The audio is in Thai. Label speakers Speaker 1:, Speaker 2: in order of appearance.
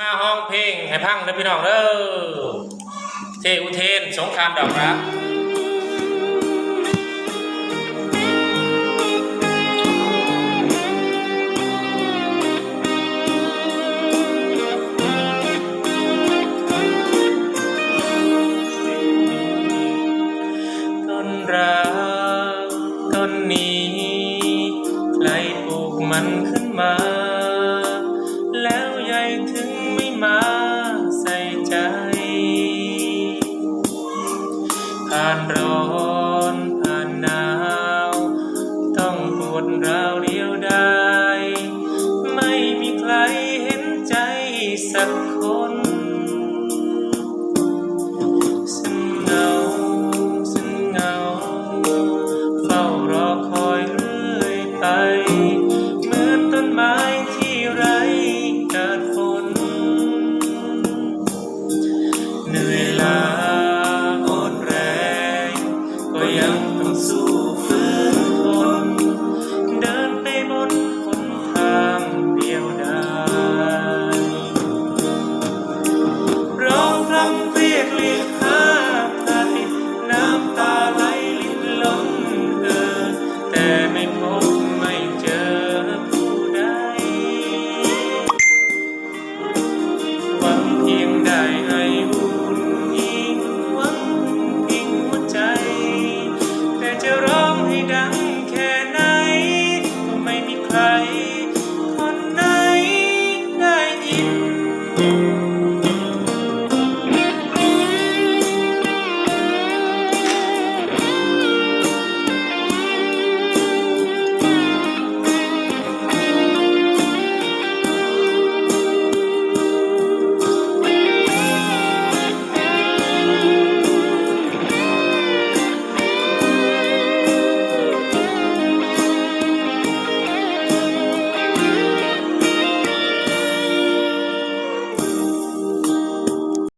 Speaker 1: มาห้องเพลงให้พังนะพี่น้องเด้อเทอุเทนสงครามดอกรักต้นรักต้นนี้ใครปลูกมันขึ้นมา มาใส่ใจ ผ่านร้อนผ่านหนาว ต้องปวดร้าวเดียวได้ ไม่มีใครเห็นใจสักคน